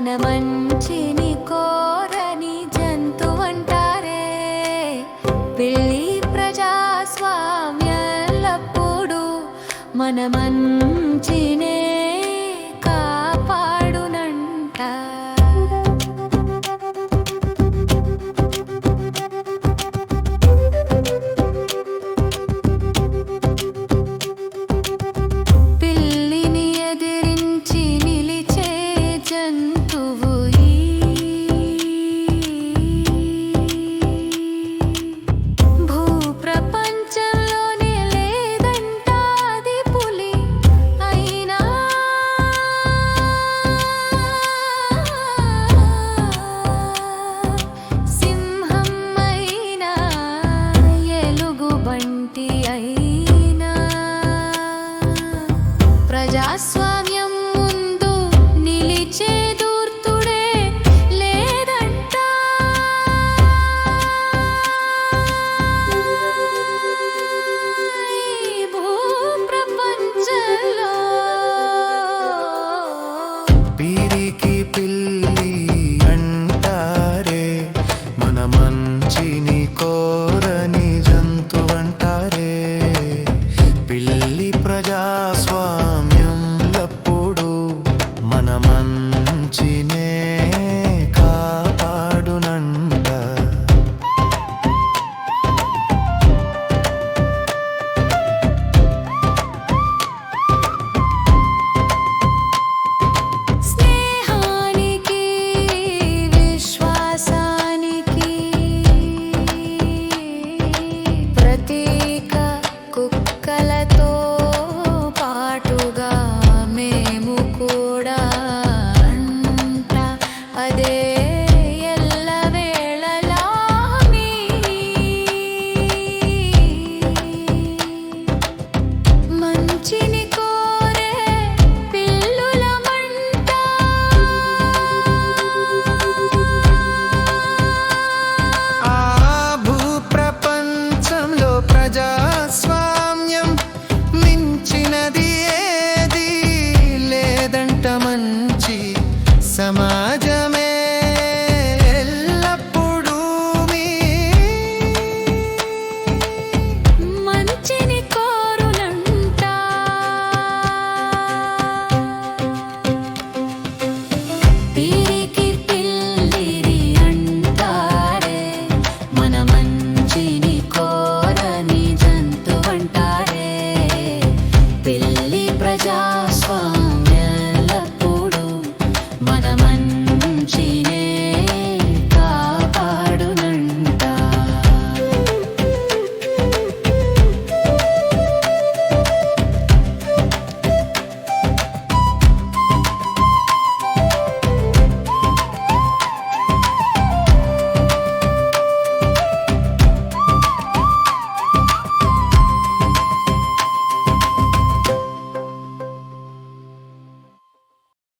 మన మంచిని కోరని జంతువంటారే. పిల్లి ప్రజాస్వామ్యల్లప్పుడు మన మంచిని tirar a మంచినే. changing.